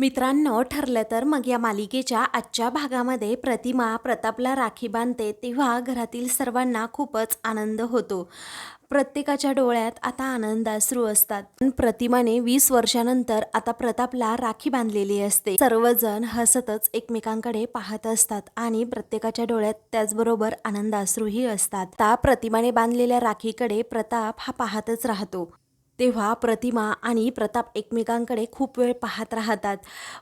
मित्रांनो ठरलं तर मग या मालिकेच्या आजच्या भागामध्ये प्रतिमा प्रतापला राखी बांधते तेव्हा घरातील सर्वांना खूपच आनंद होतो. प्रत्येकाच्या डोळ्यात आता आनंदाश्रू असतात. पण प्रतिमाने वीस वर्षानंतर आता प्रतापला राखी बांधलेली असते. सर्वजण हसतच एकमेकांकडे पाहत असतात आणि प्रत्येकाच्या डोळ्यात त्याचबरोबर आनंदाश्रूही असतात. त्या प्रतिमाने बांधलेल्या राखीकडे प्रताप हा पाहतच राहतो. तेव्हा प्रतिमा आणि प्रताप एकमेकांकडे खूप वेळ पाहत राहतात.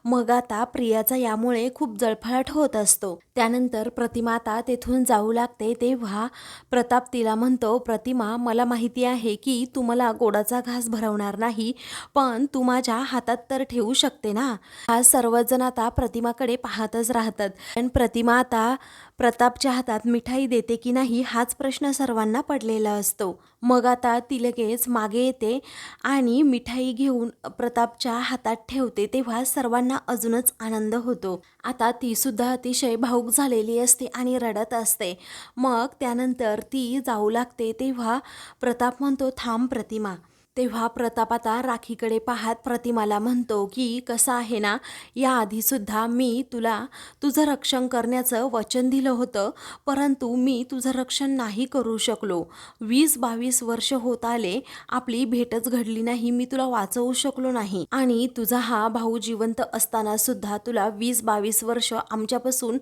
मग आता प्रियाचा यामुळे खूप जळफळाट होत असतो. त्यानंतर प्रतिमा आता तेथून जाऊ लागते तेव्हा प्रताप तिला म्हणतो प्रतिमा मला माहिती आहे की तू मला गोडाचा घास भरवणार नाही पण तू माझ्या हातात तर ठेवू शकते ना हा सर्वजण आता प्रतिमाकडे पाहतच राहतात. पण प्रतिमा आता प्रतापच्या हातात मिठाई देते की नाही हाच प्रश्न सर्वांना पडलेला असतो. मग आता ती लगेच मागे येते आणि मिठाई घेऊन प्रतापच्या हातात ठेवते तेव्हा सर्वांना अजूनच आनंद होतो. आता ती सुद्धा अतिशय भाऊक झालेली असते आणि रडत असते. मग त्यानंतर ती जाऊ लागते तेव्हा प्रताप म्हणतो थांब प्रतिमा तेव्हा प्रताप आता राखीकडे पाहत प्रतिमाला म्हणतो की कसं आहे ना याआधीसुद्धा मी तुला तुझं रक्षण करण्याचं वचन दिलं होतं परंतु मी तुझं रक्षण नाही करू शकलो. वीस बावीस वर्ष होत आले आपली भेटच घडली नाही मी तुला वाचवू शकलो नाही. आणि तुझा हा भाऊ जिवंत असताना सुद्धा तुला वीस बावीस वर्ष आमच्यापासून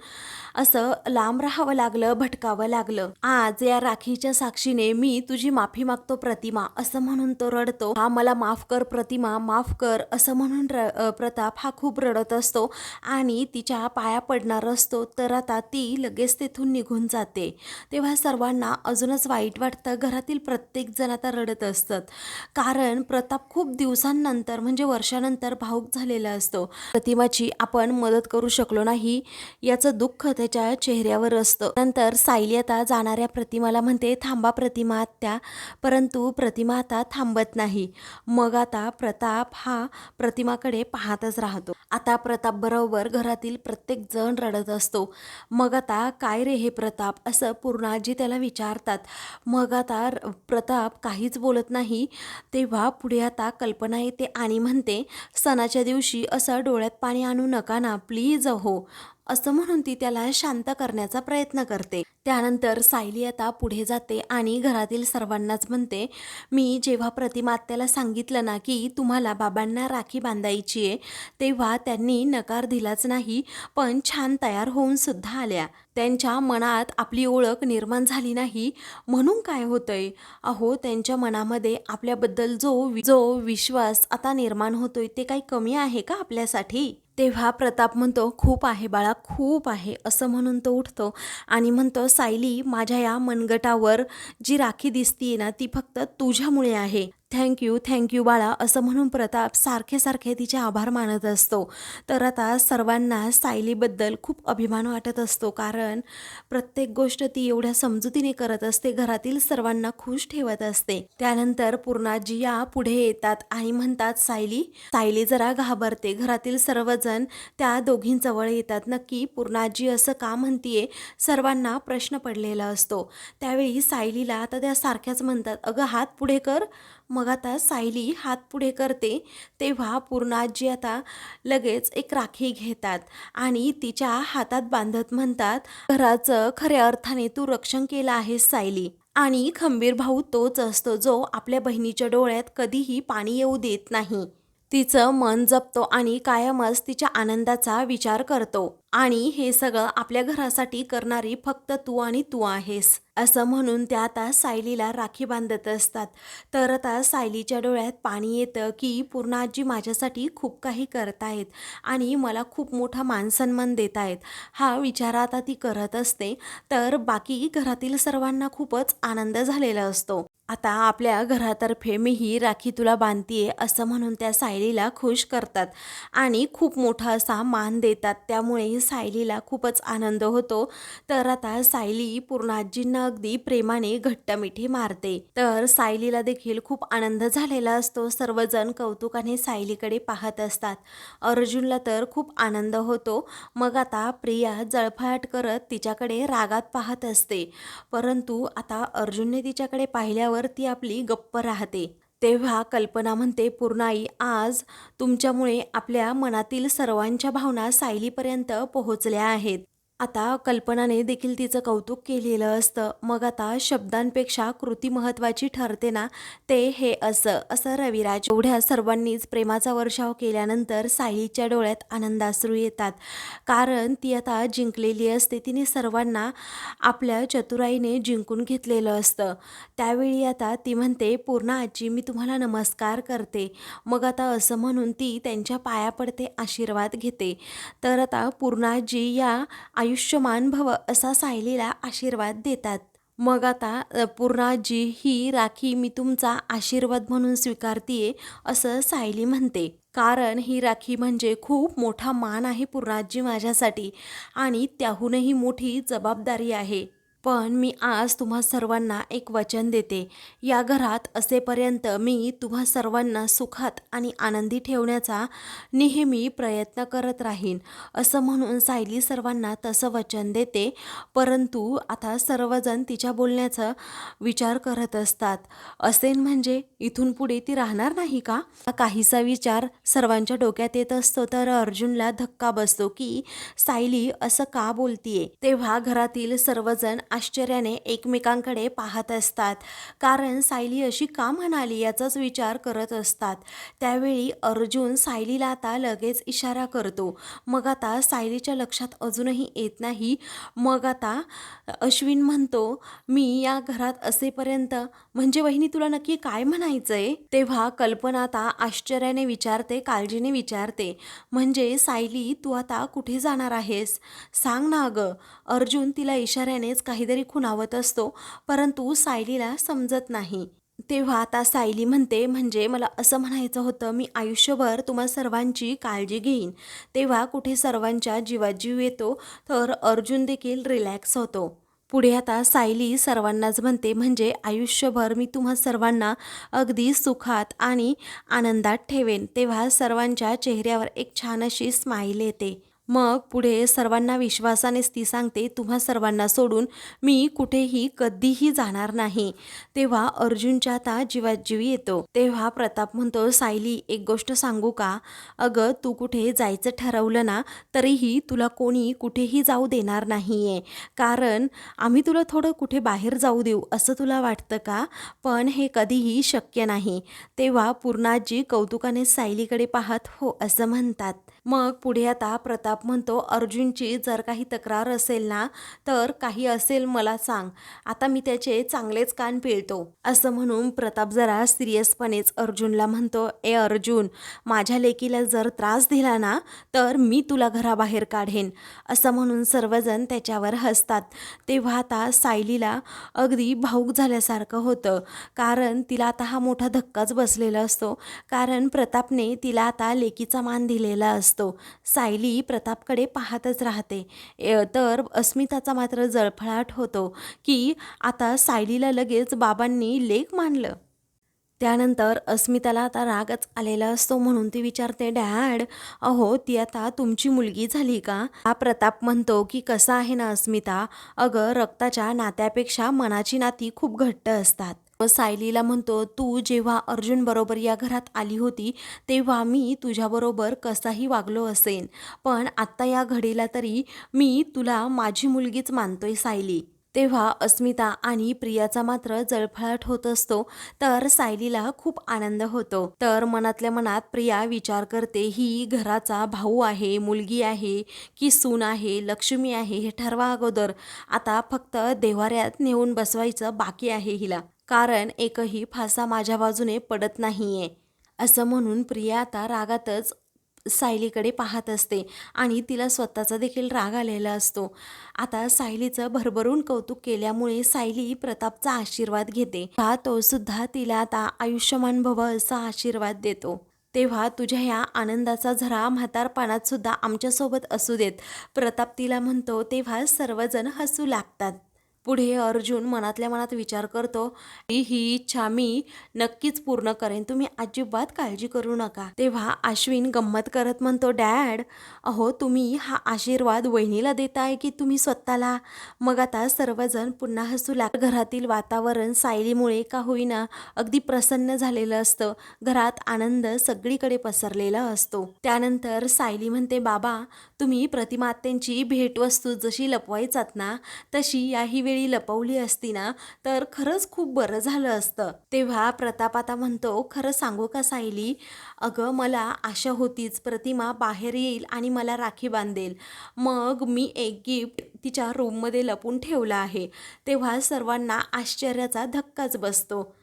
असं लांब राहावं लागलं भटकावं लागलं. आज या राखीच्या साक्षीने मी तुझी माफी मागतो प्रतिमा असं म्हणून तो रडतो. हा मला माफ कर प्रतिमा माफ कर असं म्हणून र प्रताप हा खूप रडत असतो आणि तिच्या पाया पडणार असतो तर आता ती लगेच तेथून निघून जाते. तेव्हा सर्वांना अजूनच वाईट वाटतं. घरातील प्रत्येक जण आता रडत असतात. कारण प्रताप खूप दिवसांनंतर म्हणजे वर्षानंतर भाऊक झालेला असतो. प्रतिमाची आपण मदत करू शकलो नाही याचं दुःख त्याच्या चेहऱ्यावर असतं. नंतर सायली आता जाणाऱ्या प्रतिमाला म्हणते थांबा प्रतिमा आत्या. परंतु प्रतिमा आता थांबत नाही. मग आता प्रताप हा प्रतिमाकडे पाहतच राहतो. आता प्रताप बरोबर घरातील प्रत्येक जण रडत असतो. मग आता काय रे हे प्रताप? असं पूर्णाजी त्याला विचारतात. मग आता प्रताप काहीच बोलत नाही. तेव्हा पुढे आता कल्पना येते आणि म्हणते सणाच्या दिवशी असं डोळ्यात पाणी आणू नका ना प्लीज हो असं म्हणून ती त्याला शांत करण्याचा प्रयत्न करते. त्यानंतर सायली आता पुढे जाते आणि घरातील सर्वांनाच म्हणते मी जेव्हा प्रतिमात्याला सांगितलं ना की तुम्हाला बाबांना राखी बांधायची आहे तेव्हा त्यांनी नकार दिलाच नाही पण छान तयार होऊन सुद्धा आल्या. त्यांच्या मनात आपली ओळख निर्माण झाली नाही. म्हणून काय होतंय? अहो त्यांच्या मनामध्ये आपल्याबद्दल जो जो विश्वास आता निर्माण होतोय ते काही कमी आहे का आपल्यासाठी? तेव्हा प्रताप म्हणतो खूप आहे बाळा खूप आहे असं म्हणून तो उठतो आणि म्हणतो सायली माझ्या या मनगटावर जी राखी दिसतीये ना ती फक्त तुझ्यामुळे आहे. थँक्यू थँक्यू बाळा असं म्हणून प्रताप सारखे सारखे तिचे आभार मानत असतो. तर आता सर्वांना सायलीबद्दल खूप अभिमान वाटत असतो कारण प्रत्येक गोष्ट ती एवढ्या समजुतीने करत असते घरातील सर्वांना खुश ठेवत असते. त्यानंतर पूर्णाजी या पुढे येतात आणि म्हणतात सायली सायली जरा घाबरते. घरातील सर्वजण त्या दोघींजवळ येतात. नक्की पूर्णाजी असं का म्हणतीये सर्वांना प्रश्न पडलेला असतो. त्यावेळी सायलीला आता त्या सारख्याच म्हणतात अगं हात पुढे कर. मग आता सायली हात पुढे करते तेव्हा पूर्णाजी आता लगेच एक राखी घेतात आणि तिच्या हातात बांधत म्हणतात घराचं खऱ्या अर्थाने तू रक्षण केलं आहेस सायली. आणि खंबीर भाऊ तोच असतो जो आपल्या बहिणीच्या डोळ्यात कधीही पाणी येऊ देत नाही. तिचं मन जपतो आणि कायमच तिच्या आनंदाचा विचार करतो. आणि हे सगळं आपल्या घरासाठी करणारी फक्त तू आणि तू आहेस. असं म्हणून त्या आता सायलीला राखी बांधत असतात. तर आता सायलीच्या डोळ्यात पाणी येतं की पूर्ण आजी माझ्यासाठी खूप काही करतायत आणि मला खूप मोठा मानसन्मान देत आहेत. हा विचार आता ती करत असते. तर बाकी घरातील सर्वांना खूपच आनंद झालेला असतो. आता आपल्या घरातर्फे मी ही राखी तुला बांधतीये असं म्हणून त्या सायलीला खुश करतात आणि खूप मोठा असा मान देतात. त्यामुळे सायलीला खूपच आनंद होतो. तर आता सायली पूर्ण आजींना अगदी प्रेमाने घट्ट मिठी मारते. तर सायलीला देखील खूप आनंद झालेला असतो. सर्वजण कौतुकाने सायलीकडे पाहत असतात. अर्जुनला तर खूप आनंद होतो. मग आता प्रिया जळफाट करत तिच्याकडे रागात पाहत असते. परंतु आता अर्जुनने तिच्याकडे पाहिल्यावर ती आपली गप्प राहते. तेव्हा कल्पना म्हणते पूर्णाई आज तुमच्यामुळे आपल्या मनातील सर्वांच्या भावना सायलीपर्यंत पोहोचल्या आहेत. आता कल्पनाने देखील तिचं कौतुक केलेलं असतं. मग आता शब्दांपेक्षा कृती महत्त्वाची ठरते ना? ते हे असं असं रविराज. एवढ्या सर्वांनीच प्रेमाचा वर्षाव केल्यानंतर साईच्या डोळ्यात आनंदाश्रू येतात. कारण ती आता जिंकलेली असते. तिने सर्वांना आपल्या चतुराईने जिंकून घेतलेलं असतं. त्यावेळी आता ती म्हणते पूर्ण आजी मी तुम्हाला नमस्कार करते. मग आता असं म्हणून ती त्यांच्या पाया पडते आशीर्वाद घेते. तर आता पूर्णाजी या आयुष्यमान भव असा सायलीला आशीर्वाद देतात. मग आता पूर्णाजी ही राखी मी तुमचा आशीर्वाद म्हणून स्वीकारतीये असं सायली म्हणते. कारण ही राखी म्हणजे खूप मोठा मान आहे पूर्णाजी माझ्यासाठी आणि त्याहूनही मोठी जबाबदारी आहे. पण मी आज तुम्हा सर्वांना एक वचन देते. या घरात असेपर्यंत मी तुम्हा सर्वांना सुखात आणि आनंदी ठेवण्याचा नेहमी प्रयत्न करत राहीन. असं म्हणून सायली सर्वांना तसं वचन देते. परंतु आता सर्वजण तिच्या बोलण्याचा विचार करत असतात. असेन म्हणजे इथून पुढे ती राहणार नाही का? काहीसा विचार सर्वांच्या डोक्यात येत असतो तर अर्जुनला धक्का बसतो की सायली असं का बोलतीये? तेव्हा घरातील सर्वजण आश्चर्याने एकमेकांकडे पाहत असतात. कारण सायली अशी का म्हणाली याचाच विचार करत असतात. त्यावेळी अर्जुन सायलीला आता लगेच इशारा करतो. मग आता सायलीच्या लक्षात अजूनही येत नाही. मग आता अश्विन म्हणतो मी या घरात असेपर्यंत म्हणजे वहिनी तुला नक्की काय म्हणायचं आहे तेव्हा कल्पना आता आश्चर्याने विचारते काळजीने विचारते. म्हणजे सायली तू आता कुठे जाणार आहेस? सांग ना अगं. अर्जुन तिला इशाऱ्यानेच काही काहीतरी खुणावत असतो परंतु सायलीला समजत नाही. तेव्हा आता सायली म्हणते म्हणजे मला असं म्हणायचं होतं मी आयुष्यभर तुम्हा सर्वांची काळजी घेईन. तेव्हा कुठे सर्वांच्या जीवात जीव येतो तर अर्जुन देखील रिलॅक्स होतो. पुढे आता सायली सर्वांनाच म्हणते म्हणजे आयुष्यभर मी तुम्हा सर्वांना अगदी सुखात आणि आनंदात ठेवेन. तेव्हा सर्वांच्या चेहऱ्यावर एक छान अशी स्माईल येते. मग पुढे सर्वांना विश्वासानेच ती सांगते तुम्हा सर्वांना सोडून मी कुठेही कधीही जाणार नाही. तेव्हा अर्जुनच्या आता जीवात जीव येतो. तेव्हा प्रताप म्हणतो सायली एक गोष्ट सांगू का? अगं तू कुठे जायचं ठरवलं ना तरीही तुला कोणी कुठेही जाऊ देणार नाहीये. कारण आम्ही तुला थोडं कुठे बाहेर जाऊ देऊ असं तुला वाटतं का? पण हे कधीही शक्य नाही. तेव्हा पूर्णाजी कौतुकाने सायलीकडे पाहत हो असं म्हणतात. मग पुढे आता प्रताप म्हणतो अर्जुनची जर काही तक्रार असेल ना तर काही असेल मला सांग. आता मी त्याचे चांगलेच कान पिळतो. असं म्हणून प्रताप जरा सिरियसपणेच अर्जुनला म्हणतो ए अर्जुन माझ्या लेकीला जर त्रास दिला ना तर मी तुला घराबाहेर काढेन. असं म्हणून सर्वजण त्याच्यावर हसतात. तेव्हा आता सायलीला अगदी भाऊक झाल्यासारखं होतं. कारण तिला आता हा मोठा धक्काच बसलेला असतो. कारण प्रतापने तिला आता लेकीचा मान दिलेला असतो. सायली प्रताप प्रतापकडे पाहतच राहते. ए- तर अस्मिताचा मात्र जळफळाट होतो की आता सायलीला लगेच बाबांनी लेख मानलं त्यानंतर अस्मिताला आता रागच आलेला असतो म्हणून ती विचारते डॅड अहो ती आता तुमची मुलगी झाली का? हा प्रताप म्हणतो की कसं आहे ना अस्मिता? अगं रक्ताच्या नात्यापेक्षा मनाची नाती खूप घट्ट असतात. व सायलीला म्हणतो तू जेव्हा अर्जुन बरोबर या घरात आली होती तेव्हा मी तुझ्याबरोबर कसाही वागलो असेन. पण आत्ता या घडीला तरी मी तुला माझी मुलगीच मानतोय सायली. तेव्हा अस्मिता आणि प्रियाचा मात्र जळफळाट होत असतो तर सायलीला खूप आनंद होतो. तर मनातल्या मनात प्रिया विचार करते ही घराचा भाऊ आहे मुलगी आहे की सून आहे लक्ष्मी आहे हे ठरवा अगोदर. आता फक्त देवाऱ्यात नेऊन बसवायचं बाकी आहे हिला. कारण एकही फासा माझ्या बाजूने पडत नाहीये. असं म्हणून प्रिया आता रागातच सायलीकडे पाहत असते आणि तिला स्वतःचा देखील राग आलेला असतो. आता सायलीचं भरभरून कौतुक केल्यामुळे सायली प्रतापचा आशीर्वाद घेते. हा तो सुद्धा तिला आता आयुष्यमान भव असा आशीर्वाद देतो. तेव्हा तुझ्या ह्या आनंदाचा झरा म्हातारपणात सुद्धा आमच्यासोबत असू देत. प्रताप तिला म्हणतो तेव्हा सर्वजण हसू लागतात. पुढे अर्जुन मनातल्या मनात विचार करतो ही ही इच्छा मी नक्कीच पूर्ण करेन. तुम्ही अजिबात काळजी करू नका. तेव्हा अश्विन गंमत करत म्हणतो डॅड अहो तुम्ही हा आशीर्वाद वहिनीला देताय की तुम्ही स्वतःला? मग आता सर्वजण पुन्हा हसू लाग घरातील वातावरण सायलीमुळे का होईना अगदी प्रसन्न झालेलं असतं. घरात आनंद सगळीकडे पसरलेला असतो. त्यानंतर सायली म्हणते बाबा तुम्ही प्रतिमात्यांची भेटवस्तू जशी लपवायचात ना तशी याही वेळी लपवली असती ना तर खरंच खूप बरं झालं असतं. तेव्हा प्रताप आता म्हणतो खरं सांगू का सायली? अगं मला आशा होतीच. प्रतिमा बाहेर येईल आणि मला राखी बांधेल. मग मी एक गिफ्ट तिच्या रूममध्ये लपून ठेवलं आहे. तेव्हा सर्वांना आश्चर्याचा धक्काच बसतो.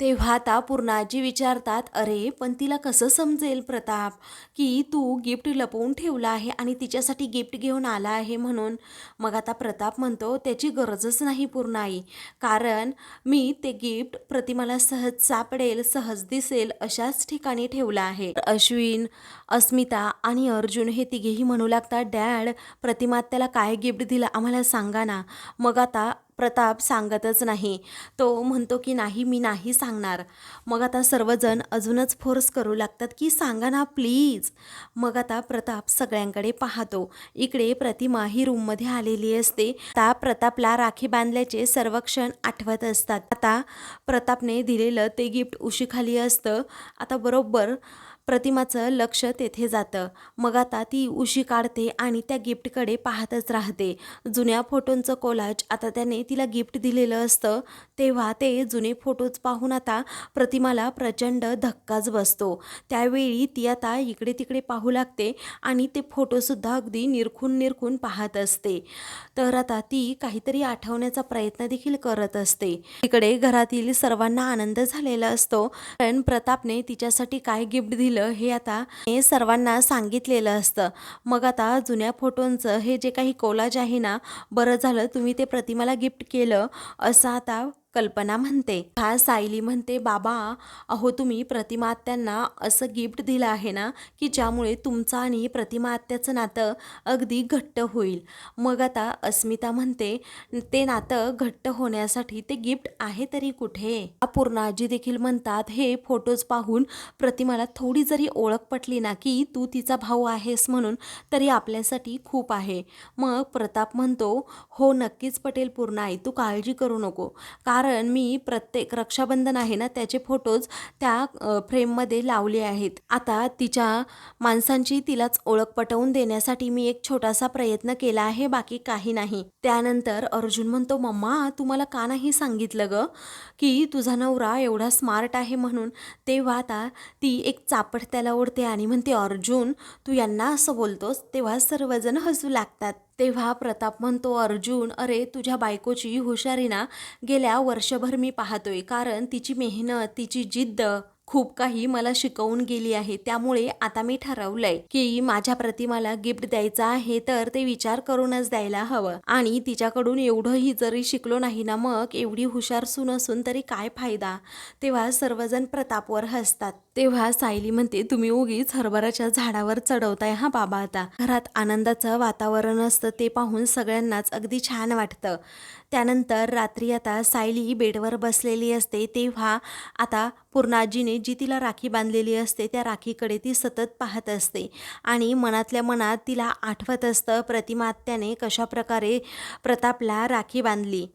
तेव्हा आता पूर्णाजी विचारतात अरे पण तिला कसं समजेल प्रताप की तू गिफ्ट लपवून ठेवलं आहे आणि तिच्यासाठी गिफ्ट घेऊन आला आहे म्हणून? मग आता प्रताप म्हणतो त्याची गरजच नाही पूर्णाई. कारण मी ते गिफ्ट प्रतिमाला सहज सापडेल सहज दिसेल अशाच ठिकाणी ठेवलं आहे. अश्विन अस्मिता आणि अर्जुन हे तिघेही म्हणू लागतात डॅड प्रतिमात त्याला काय गिफ्ट दिलं? आम्हाला सांगा ना. मग आता प्रताप सांगतच नाही. तो म्हणतो की नाही मी नाही सांगणार. मग आता सर्वजण अजूनच फोर्स करू लागतात की सांगा ना प्लीज. मग आता प्रताप सगळ्यांकडे पाहतो. इकडे प्रतिमा ही रूममध्ये आलेली असते. आता प्रतापला राखी बांधल्याचे सर्व क्षण आठवत असतात. आता प्रतापने दिलेलं ते गिफ्ट उशीखाली असतं. आता बरोबर प्रतिमाचं लक्ष तेथे जातं. मग आता ती उशी काढते आणि त्या गिफ्टकडे पाहतच राहते. जुन्या फोटोंचं कोलाज आता त्याने तिला गिफ्ट दिलेलं असतं. तेव्हा ते जुने फोटोज पाहून आता प्रतिमाला प्रचंड धक्काच बसतो. त्यावेळी ती आता इकडे तिकडे पाहू लागते आणि ते फोटोसुद्धा अगदी निरखून निरखून पाहत असते. तर आता ती काहीतरी आठवण्याचा प्रयत्न देखील करत असते. इकडे घरातील सर्वांना आनंद झालेला असतो. कारण प्रतापने तिच्यासाठी काय गिफ्ट दिलं? हे आता हे सर्वांना सांगितलेलं असतं. मग आता जुन्या फोटोंचं हे जे काही कोलाज आहे ना बरं झालं तुम्ही ते प्रतिमाला गिफ्ट केलं. असं आता कल्पना म्हणते. हा सायली म्हणते बाबा अहो तुम्ही प्रतिमा आत्यांना असं गिफ्ट दिलं आहे ना की ज्यामुळे तुमचं आणि प्रतिमा आत्याचं नातं अगदी घट्ट होईल. मग आता अस्मिता म्हणते ते नातं घट्ट होण्यासाठी ते गिफ्ट आहे तरी कुठे? पूर्णाजी देखील म्हणतात हे फोटोज पाहून प्रतिमाला थोडी जरी ओळख पटली ना की तू तिचा भाऊ आहेस म्हणून तरी आपल्यासाठी खूप आहे. मग प्रताप म्हणतो हो नक्कीच पटेल पूर्ण आई तू काळजी करू नको. कारण मी प्रत्येक रक्षाबंधन आहे ना त्याचे फोटोज त्या फ्रेममध्ये लावले आहेत. आता तिच्या माणसांची तिलाच ओळख पटवून देण्यासाठी मी एक छोटासा प्रयत्न केला आहे बाकी काही नाही. त्यानंतर अर्जुन म्हणतो मम्मा तू मला का नाही सांगितलं ग की तुझा नवरा एवढा स्मार्ट आहे म्हणून? तेव्हा आता ती एक चापट त्याला ओढते आणि म्हणते अर्जुन तू यांना असं बोलतोस तेव्हा सर्वजण हसू लागतात. तेव्हा प्रताप म्हणतो अर्जुन अरे तुझ्या बायकोची हुशारी ना. गेल्या वर्षभर मी पाहतोय. कारण तिची मेहनत तिची जिद्द खूप काही मला शिकवून गेली आहे. त्यामुळे आता मी ठरवलंय की माझ्या प्रतिमाला गिफ्ट द्यायचं आहे तर ते विचार करूनच द्यायला हवं. आणि तिच्याकडून एवढंही जरी शिकलो नाही ना मग एवढी हुशार सून असून तरी काय फायदा? तेव्हा सर्वजण प्रतापवर हसतात. तेव्हा सायली म्हणते तुम्ही उगीच हरभराच्या झाडावर चढवताय हा बाबा आता. घरात आनंदाचं वातावरण असतं ते पाहून सगळ्यांनाच अगदी छान वाटतं. त्यानंतर रात्री आता सायली बेडवर बसलेली असते तेव्हा आता पूर्णाजीने जी तिला राखी बांधलेली असते त्या राखीकडे ती सतत पाहत असते आणि मनातल्या मनात तिला आठवत असतं प्रतिमात्याने कशाप्रकारे प्रतापला राखी बांधली.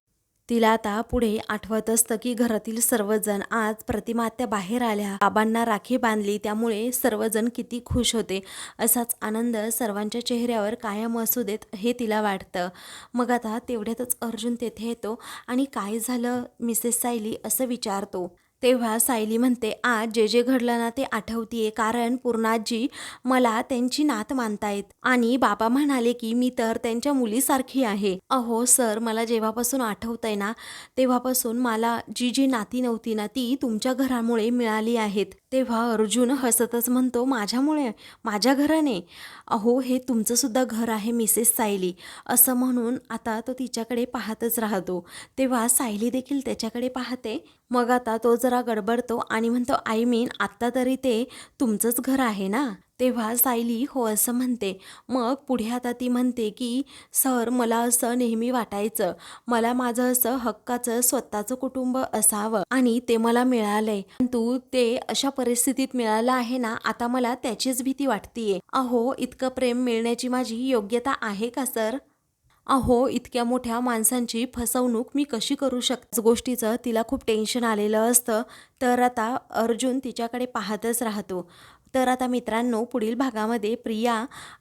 तिला आता पुढे आठवत असतं की घरातील सर्वजण आज प्रतिमात्या बाहेर आल्या. बाबांना राखी बांधली त्यामुळे सर्वजण किती खुश होते. असाच आनंद सर्वांच्या चेहऱ्यावर कायम असू देत हे तिला वाटतं. मग आता तेवढ्यातच अर्जुन तेथे येतो आणि काय झालं? मिसेस सायली असं विचारतो. तेव्हा सायली म्हणते आज जे जे घडलं ना ते आठवतीये कारण पूर्णाजी मला त्यांची नात मानतायत. आणि बाबा म्हणाले की मी तर त्यांच्या मुलीसारखी आहे. अहो सर मला जेव्हापासून आठवतंय ना तेव्हापासून मला जी जी नाती नव्हती ना ती तुमच्या घरामुळे मिळाली आहेत. तेव्हा अर्जुन हसतच म्हणतो माझ्यामुळे माझ्या घराने. अहो हे तुमचंसुद्धा घर आहे मिसेस सायली. असं म्हणून आता तो तिच्याकडे पाहतच राहतो. तेव्हा सायली देखील त्याच्याकडे पाहते. मग आता तो जरा गडबडतो आणि म्हणतो आय मीन आत्ता तरी ते तुमचंच घर आहे ना? तेव्हा सायली हो असं म्हणते. मग पुढे आता ती म्हणते की सर मला असं नेहमी वाटायचं. मला माझं असं हक्काचं स्वतःचं कुटुंब असावं आणि ते मला मिळालंय. परंतु ते अशा परिस्थितीत मिळालं आहे ना आता मला त्याचीच भीती वाटतीये. अहो इतकं प्रेम मिळण्याची माझी योग्यता आहे का सर? अहो इतक्या मोठ्या माणसांची फसवणूक मी कशी करू शकते? गोष्टीचं तिला खूप टेन्शन आलेलं असतं. तर आता अर्जुन तिच्याकडे पाहतच राहतो. तर आता मित्रांनो पुढील भागामध्ये प्रिया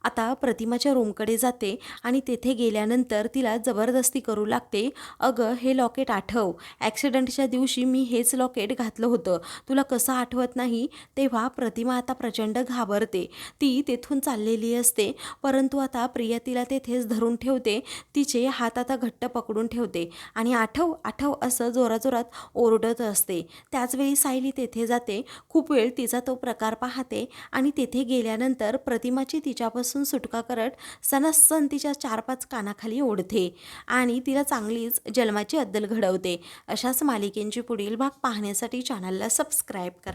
आता प्रतिमाच्या रूमकडे जाते आणि तेथे गेल्यानंतर तिला जबरदस्ती करू लागते. अगं हे लॉकेट आठव. ॲक्सिडेंटच्या दिवशी मी हेच लॉकेट घातलं होतं. तुला कसं आठवत नाही? तेव्हा प्रतिमा आता प्रचंड घाबरते. ती तेथून चाललेली असते परंतु आता प्रिया तिला तेथेच धरून ठेवते. तिचे हात आता घट्ट पकडून ठेवते आणि आठव आठव असं जोराजोरात ओरडत असते. त्याचवेळी सायली तेथे जाते. खूप वेळ तिचा तो प्रकार पाहते आणि तेथे गेल्यानंतर प्रतिमाची तिच्यापासून सुटका करत सनसन तिच्या चार पाच कानाखाली ओढते आणि तिला चांगलीच जन्माची अद्दल घडवते. अशाच मालिकेंची पुढील भाग पाहण्यासाठी चॅनलला सबस्क्राईब करा.